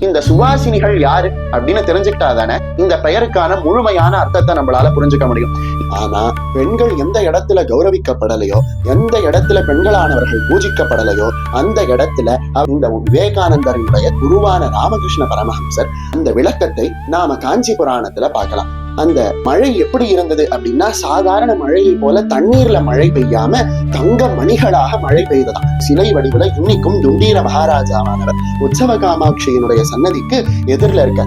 இந்த சுவாசினிகள் யாரு அப்படின்னு தெரிஞ்சுக்கிட்டா தானே இந்த பெயருக்கான முழுமையான அர்த்தத்தை நம்மளால புரிஞ்சுக்க முடியும். ஆனா பெண்கள் எந்த இடத்துல கௌரவிக்கப்படலையோ எந்த இடத்துல பெண்களானவர்கள் பூஜிக்கப்படலையோ அந்த இடத்துல இந்த விவேகானந்தரினுடைய குருவான ராமகிருஷ்ண பரமஹம்சர் அந்த விளக்கத்தை நாம காஞ்சி புராணத்துல பார்க்கலாம். அந்த மழை எப்படி இருந்தது அப்படின்னா சாதாரண மழையை போல தண்ணீர்ல மழை பெய்யாம தங்க மணிகளாக மழை பெய்ததாம். சிலை வடிவுல இன்னைக்கும் துண்டீர மகாராஜாவானவர் உற்சவ காமாட்சியினுடைய சன்னதிக்கு எதிரில் இருக்க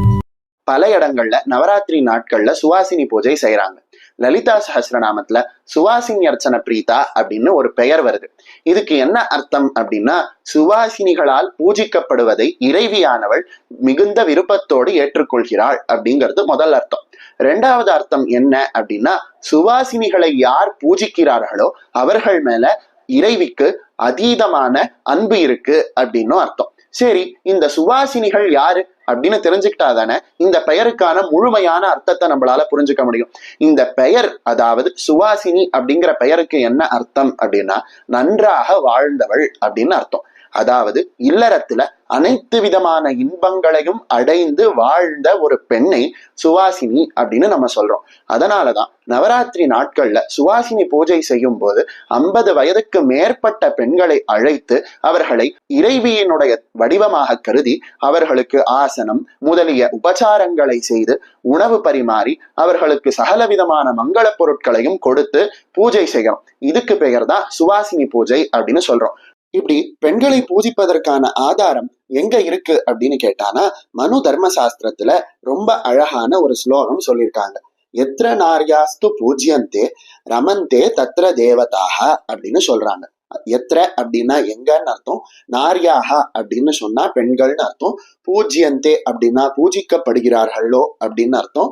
பல இடங்கள்ல நவராத்திரி நாட்கள்ல சுவாசினி பூஜை செய்யறாங்க லலிதா சஹசிரநாமத்துல சுவாசினி அர்ச்சன பிரீதா அப்படின்னு ஒரு பெயர் வருது. இதுக்கு என்ன அர்த்தம் அப்படின்னா சுவாசினிகளால் பூஜிக்கப்படுவதை இறைவியானவள் மிகுந்த விருப்பத்தோடு ஏற்றுக்கொள்கிறாள் அப்படிங்கிறது முதல் அர்த்தம். ரெண்டாவது அர்த்தம் என்ன அப்படின்னா சுவாசினிகளை யார் பூஜிக்கிறார்களோ அவர்கள் மேல இறைவிக்கு அதீதமான அன்பு இருக்கு அப்படின்னும் அர்த்தம். சரி இந்த சுவாசினிகள் யாரு அப்படின்னு தெரிஞ்சுக்கிட்டா தானே இந்த பெயருக்கான முழுமையான அர்த்தத்தை நம்மளால புரிஞ்சுக்க முடியும். இந்த பெயர் அதாவது சுவாசினி அப்படிங்கிற பெயருக்கு என்ன அர்த்தம் அப்படின்னா நன்றாக வாழ்ந்தவள் அப்படின்னு அர்த்தம். அதாவது இல்லறத்துல அனைத்து விதமான இன்பங்களையும் அடைந்து வாழ்ந்த ஒரு பெண்ணை சுவாசினி அப்படின்னு நம்ம சொல்றோம். அதனாலதான் நவராத்திரி நாட்கள்ல சுவாசினி பூஜை செய்யும் போது ஐம்பது வயதுக்கு மேற்பட்ட பெண்களை அழைத்து அவர்களை இறைவியினுடைய வடிவமாக கருதி அவர்களுக்கு ஆசனம் முதலிய உபச்சாரங்களை செய்து உணவு பரிமாறி அவர்களுக்கு சகல விதமான மங்கள பொருட்களையும் கொடுத்து பூஜை செய்யணும். இதுக்கு பெயர் தான் சுவாசினி பூஜை அப்படின்னு சொல்றோம். இப்படி பெண்களை பூஜிப்பதற்கான ஆதாரம் எங்க இருக்கு அப்படின்னு கேட்டானா மனு தர்ம சாஸ்திரத்துல ரொம்ப அழகான ஒரு ஸ்லோகம் சொல்லியிருக்காங்க. எத்திர நார்யாஸ்து பூஜ்யந்தே ரமந்தே தத்ர தேவதாக அப்படின்னு சொல்றாங்க. எத்திர அப்படின்னா எங்கன்னு அர்த்தம். நாரியாகா அப்படின்னு சொன்னா பெண்கள்னு அர்த்தம். பூஜ்யந்தே அப்படின்னா பூஜிக்கப்படுகிறார்களோ அப்படின்னு அர்த்தம்.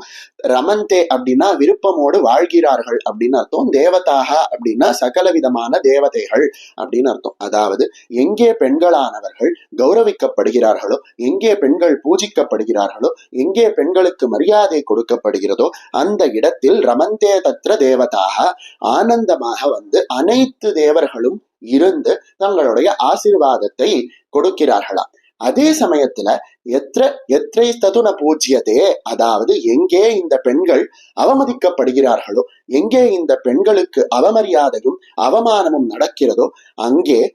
ரமந்தே அப்படின்னா விருப்பமோடு வாழ்கிறார்கள் அப்படின்னு அர்த்தம். தேவதாக அப்படின்னா சகல விதமான தேவதைகள் அப்படின்னு அர்த்தம். அதாவது எங்கே பெண்களானவர்கள் கௌரவிக்கப்படுகிறார்களோ எங்கே பெண்கள் பூஜிக்கப்படுகிறார்களோ எங்கே பெண்களுக்கு மரியாதை கொடுக்கப்படுகிறதோ அந்த இடத்தில் ரமந்தே தத்ர தேவதாக ஆனந்தமாக வந்து அனைத்து தேவர்களும் இருந்து தங்களுடைய ஆசீர்வாதத்தை கொடுக்கிறார்களாம் அதே சமயத்துல எத்திர எத்திரை ததுன பூஜ்யதே அதாவது எங்கே இந்த பெண்கள் அவமதிக்கப்படுகிறார்களோ எங்கே இந்த பெண்களுக்கு அவமரியாதையும் அவமானமும் நடக்கிறதோ அங்கே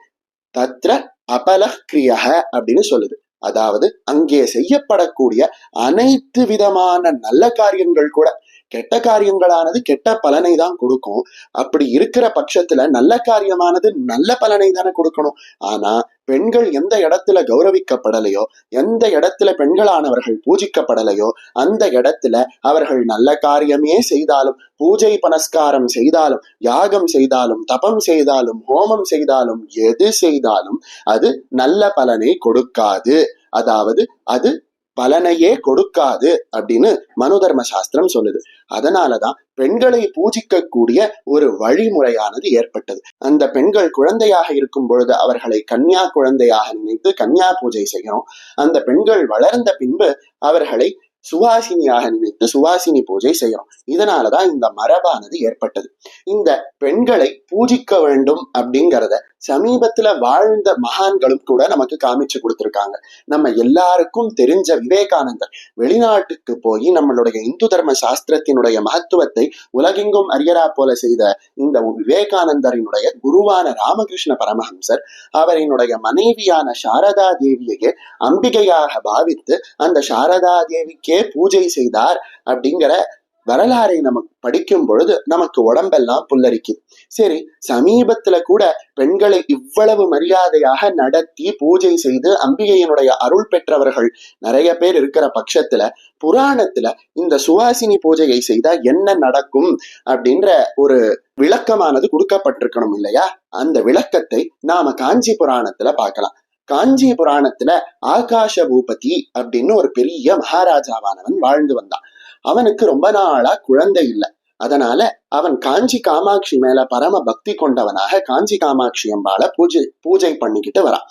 தத்ர அபலக்ரியக அப்படின்னு சொல்லுது. அதாவது அங்கே செய்யப்படக்கூடிய அனைத்து விதமான நல்ல காரியங்கள் கூட கெட்ட காரியங்களானது கெட்ட பலனை தான் கொடுக்கும். அப்படி இருக்கிற பட்சத்துல நல்ல காரியமானது நல்ல பலனை தானே கொடுக்கணும். ஆனா பெண்கள் எந்த இடத்துல கௌரவிக்கப்படலையோ எந்த இடத்துல பெண்களானவர்கள் பூஜிக்கப்படலையோ அந்த இடத்துல அவர்கள் நல்ல காரியமே செய்தாலும் பூஜை பனஸ்காரம் செய்தாலும் யாகம் செய்தாலும் தபம் செய்தாலும் ஹோமம் செய்தாலும் எது செய்தாலும் அது நல்ல பலனை கொடுக்காது. அதாவது அது பலனையே கொடுக்காது அப்படின்னு மனுதர்ம சாஸ்திரம் சொல்லுது. அதனாலதான் பெண்களை பூஜிக்கக்கூடிய ஒரு வழிமுறையானது ஏற்பட்டது. அந்த பெண்கள் குழந்தையாக இருக்கும் பொழுது அவர்களை கன்னியா குழந்தையாக நினைத்து கன்னியா பூஜை செய்கிறோம். அந்த பெண்கள் வளர்ந்த பின்பு அவர்களை சுவாசினியாக நினைத்து சுவாசினி பூஜை செய்யறோம் இதனாலதான் இந்த மரபானது ஏற்பட்டது. இந்த பெண்களை பூஜிக்க வேண்டும் அப்படிங்கிறத சமீபத்துல வாழ்ந்த மகான்களும் கூட நமக்கு காமிச்சு கொடுத்துருக்காங்க. நம்ம எல்லாருக்கும் தெரிஞ்ச விவேகானந்தர். வெளிநாட்டுக்கு போய் நம்மளுடைய இந்து தர்ம சாஸ்திரத்தினுடைய மகத்துவத்தை உலகெங்கும் அரியரா போல செய்த இந்த விவேகானந்தரினுடைய குருவான ராமகிருஷ்ண பரமஹம்சர் அவரினுடைய மனைவியான சாரதா தேவியையே அம்பிகையாக பாவித்து அந்த சாரதா தேவிக்கே பூஜை செய்தார் அப்படிங்கிற வரலாறை நமக்கு படிக்கும் பொழுது நமக்கு உடம்பெல்லாம் புல்லரிக்கும். சரி சமீபத்துல கூட பெண்களை இவ்வளவு மரியாதையாக நடத்தி பூஜை செய்து அம்பிகையினுடைய அருள் பெற்றவர்கள் நிறைய பேர் இருக்கிற பட்சத்துல புராணத்துல இந்த சுவாசினி பூஜையை செய்தா என்ன நடக்கும் அப்படின்ற ஒரு விளக்கமானது கொடுக்கப்பட்டிருக்கணும் இல்லையா? அந்த விளக்கத்தை நாம காஞ்சி புராணத்துல பார்க்கலாம். காஞ்சி புராணத்துல ஆகாஷ பூபதி அப்படின்னு ஒரு பெரிய மகாராஜாவானவன் வாழ்ந்து வந்தான். அவனுக்கு ரொம்ப நாளா குழந்தை இல்லை. அதனால அவன் காஞ்சி காமாட்சி மேல பரம பக்தி கொண்டவனாக காஞ்சி காமாட்சி அம்பாளை பூஜை பூஜை பண்ணிக்கிட்டு வரான்.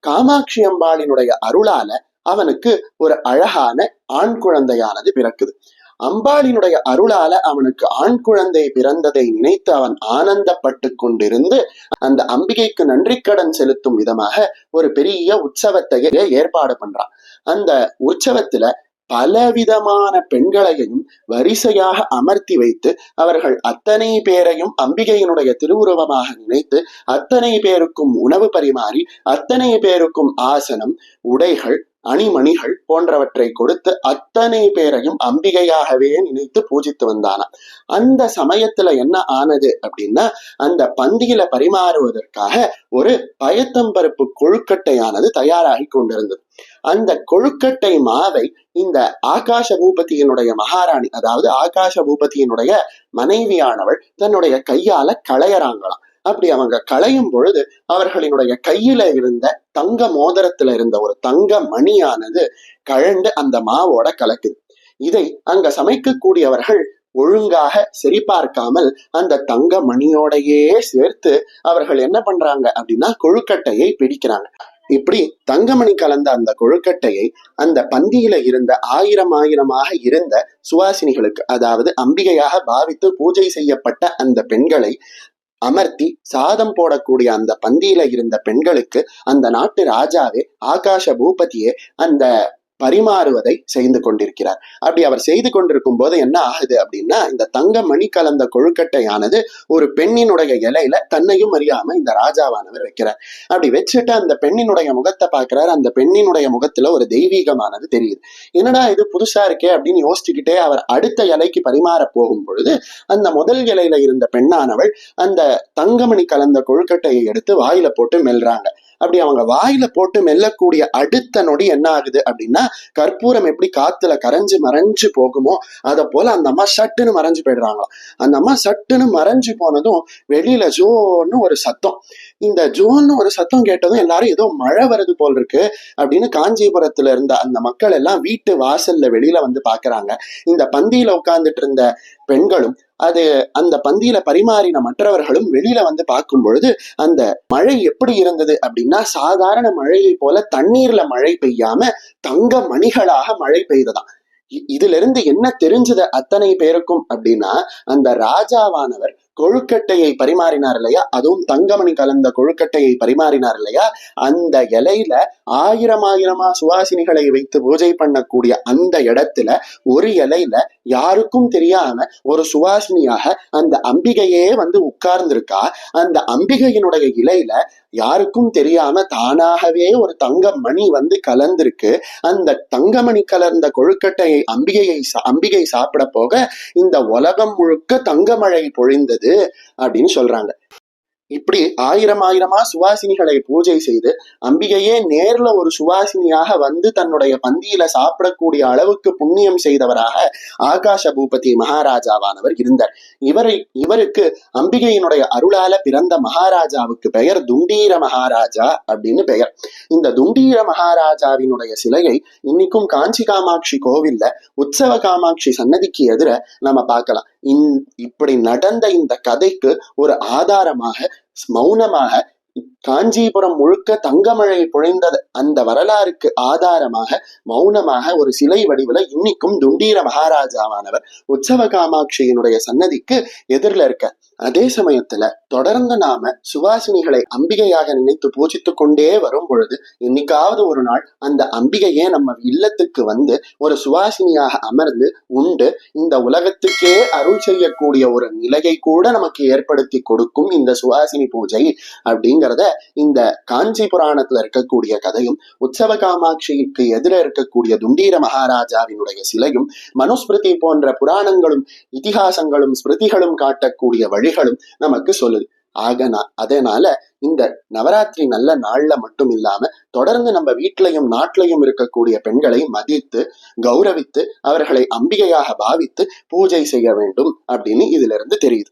காமாட்சி அம்பாளினுடைய அருளால அவனுக்கு ஒரு அழகான ஆண் குழந்தையானது பிறக்குது. அம்பாளினுடைய அருளால அவனுக்கு ஆண் குழந்தை பிறந்ததை நினைத்து அவன் ஆனந்தப்பட்டு கொண்டிருந்து அந்த அம்பிகைக்கு நன்றி கடன் செலுத்தும் விதமாக ஒரு பெரிய உற்சவத்தையே ஏற்பாடு பண்றான். அந்த உற்சவத்துல பலவிதமான பெண்களையும் வரிசையாக அமர்த்தி வைத்து அவர்கள் அத்தனை பேரையும் அம்பிகையினுடைய திருவுருவமாக நினைத்து அத்தனை பேருக்கும் உணவு பரிமாறி அத்தனை பேருக்கும் ஆசனம் உடைகள் அணிமணிகள் போன்றவற்றை கொடுத்து அத்தனை பேரையும் அம்பிகையாகவே நினைத்து பூஜித்து வந்தானா அந்த சமயத்துல என்ன ஆனது அப்படின்னா அந்த பந்தியில பரிமாறுவதற்காக ஒரு பயத்தம்பருப்பு கொழுக்கட்டையானது தயாராகி கொண்டிருந்தது. அந்த கொழுக்கட்டை மாவை இந்த ஆகாஷ பூபதியினுடைய மகாராணி அதாவது ஆகாஷ பூபதியினுடைய மனைவியானவள் தன்னுடைய கையால களையறாங்களாம். அப்படி அவங்க களையும் பொழுது அவர்களினுடைய கையில இருந்த தங்க மோதிரத்துல இருந்த ஒரு தங்க மணியானது கழண்டு அந்த மாவோட கலக்குது. இதை அங்க சமைக்கக்கூடியவர்கள் ஒழுங்காக சரிபார்க்காமல் அந்த தங்க மணியோடையே சேர்த்து அவர்கள் என்ன பண்றாங்க அப்படின்னா கொழுக்கட்டையை பிடிக்கிறாங்க. இப்படி தங்கமணி கலந்த அந்த கொழுக்கட்டையை அந்த பந்தியில இருந்த ஆயிரம் ஆயிரமாக இருந்த சுவாசினிகளுக்கு அதாவது அம்பிகையாக பாவித்து பூஜை செய்யப்பட்ட அந்த பெண்களை அமர்த்தி சாதம் போடக்கூடிய அந்த பந்தியில இருந்த பெண்களுக்கு அந்த நாட்டு ராஜாவே ஆகாஷ பூபதியே அந்த பரிமாறுவதை செய்து கொண்டிருக்கிறார். அப்படி அவர் செய்து கொண்டிருக்கும் போது என்ன ஆகுது அப்படின்னா இந்த தங்க மணி கலந்த கொழுக்கட்டையானது ஒரு பெண்ணினுடைய இலையில தன்னையும் அறியாம இந்த ராஜாவானவர் வைக்கிறார். அப்படி வச்சுட்டு அந்த பெண்ணினுடைய முகத்தை பார்க்கிறார். அந்த பெண்ணினுடைய முகத்துல ஒரு தெய்வீகமானது தெரியுது. என்னடா இது புதுசா இருக்கே அப்படின்னு யோசிச்சுக்கிட்டே அவர் அடுத்த இலைக்கு பரிமாற போகும் பொழுது அந்த முதல் இலையில இருந்த பெண்ணானவள் அந்த தங்கமணி கலந்த கொழுக்கட்டையை எடுத்து வாயில போட்டு மெல்றாங்க. அப்படி அவங்க வாயில போட்டு மெல்லக்கூடிய அடுத்த நொடி என்ன ஆகுது அப்படின்னா கற்பூரம் எப்படி காத்துல கரைஞ்சு மறைஞ்சு போகுமோ அதை போல அந்த அம்மா சட்டுன்னு மறைஞ்சு போயிடுறாங்களாம். அந்த அம்மா சட்டுன்னு மறைஞ்சு போனதும் வெளியில ஜோன்னு ஒரு சத்தம். இந்த ஜோன்னு ஒரு சத்தம் கேட்டதும் எல்லாரும் ஏதோ மழை வருது போல் இருக்கு அப்படின்னு காஞ்சிபுரத்துல இருந்த அந்த மக்கள் எல்லாம் வீட்டு வாசல்ல வெளியில வந்து பாக்குறாங்க. இந்த பந்தியில உட்கார்ந்துட்டு இருந்த பெண்களும் அது அந்த பந்தியில பரிமாறின மற்றவர்களும் வெளியில வந்து பார்க்கும் பொழுது அந்த மழை எப்படி இருந்தது அப்படின்னா சாதாரண மழையை போல தண்ணீர்ல மழை பெய்யாம தங்க மணிகளாக மழை பெய்ததாம். இதுல இருந்து என்ன தெரிஞ்சது அத்தனை பேருக்கும் அப்படின்னா அந்த ராஜாவானவர் கொழுக்கட்டையை பரிமாறினார் இல்லையா? அதுவும் தங்கமணி கலந்த கொழுக்கட்டையை பரிமாறினார் இல்லையா? அந்த இலையில ஆயிரம் ஆயிரமா சுவாசினிகளை வைத்து பூஜை பண்ணக்கூடிய அந்த இடத்துல ஒரு இலையில யாருக்கும் தெரியாம ஒரு சுவாசினியாக அந்த அம்பிகையே வந்து உட்கார்ந்திருக்கா? அந்த அம்பிகையினுடைய இலையில யாருக்கும் தெரியாம தானாகவே ஒரு தங்க மணி வந்து கலந்திருக்கு. அந்த தங்கமணி கலர்ந்த கொழுக்கட்டையை அம்பிகையை சா- அம்பிகை சாப்பிட போக இந்த உலகம் முழுக்க தங்கமழை பொழிந்தது அப்படின்னு சொல்றாங்க. இப்படி ஆயிரம் ஆயிரமா சுவாசினிகளை பூஜை செய்து அம்பிகையே நேர்ல ஒரு சுவாசினியாக வந்து தன்னுடைய பந்தியில சாப்பிடக்கூடிய அளவுக்கு புண்ணியம் செய்தவராக ஆகாஷ பூபதி மகாராஜாவானவர் இருந்தார். இவரை இவருக்கு அம்பிகையினுடைய அருளால பிறந்த மகாராஜாவுக்கு பெயர் துண்டீர மகாராஜா அப்படின்னு பெயர். இந்த துண்டீர மகாராஜாவினுடைய சிலையை இன்னைக்கும் காஞ்சி காமாட்சி கோவில்ல உற்சவ காமாட்சி சன்னதிக்கு எதிர நம்ம பார்க்கலாம். இந் இப்படி நடந்த இந்த கதைக்கு ஒரு ஆதாரமாக மௌனமாக காஞ்சிபுரம் முழுக்க தங்கமழை பொழிந்தது. அந்த வரலாறுக்கு ஆதாரமாக மௌனமாக ஒரு சிலை வடிவுல இன்னைக்கும் துண்டீர மகாராஜாவானவர் உற்சவ காமாட்சியினுடைய சன்னதிக்கு எதிரில் இருக்க அதே சமயத்துல தொடர்ந்து நாம சுவாசினிகளை அம்பிகையாக நினைத்து பூஜித்துக் கொண்டே வரும் பொழுது என்னைக்காவது ஒரு நாள் அந்த அம்பிகையே நம்ம இல்லத்துக்கு வந்து ஒரு சுவாசினியாக அமர்ந்து உண்டு. இந்த உலகத்துக்கே அருள் செய்யக்கூடிய ஒரு நிலையை கூட நமக்கு ஏற்படுத்தி கொடுக்கும் இந்த சுவாசினி பூஜை அப்படிங்கிறத இந்த காஞ்சி புராணத்துல இருக்கக்கூடிய கதையும் உற்சவ காமாட்சிக்கு எதிர இருக்கக்கூடிய துண்டீர மகாராஜாவினுடைய சிலையும் மனுஸ்மிருதி போன்ற புராணங்களும் இதிகாசங்களும் ஸ்மிருதிகளும் காட்டக்கூடிய வழிகளும் நமக்கு சொல்லுது. ஆகனா அதனால இந்த நவராத்திரி நல்ல நாள்ல மட்டும் இல்லாம தொடர்ந்து நம்ம வீட்லயும் நாட்டிலையும் இருக்கக்கூடிய பெண்களை மதித்து கௌரவித்து அவர்களை அம்பிகையாக பாவித்து பூஜை செய்ய வேண்டும் அப்படின்னு இதுல இருந்து தெரியுது.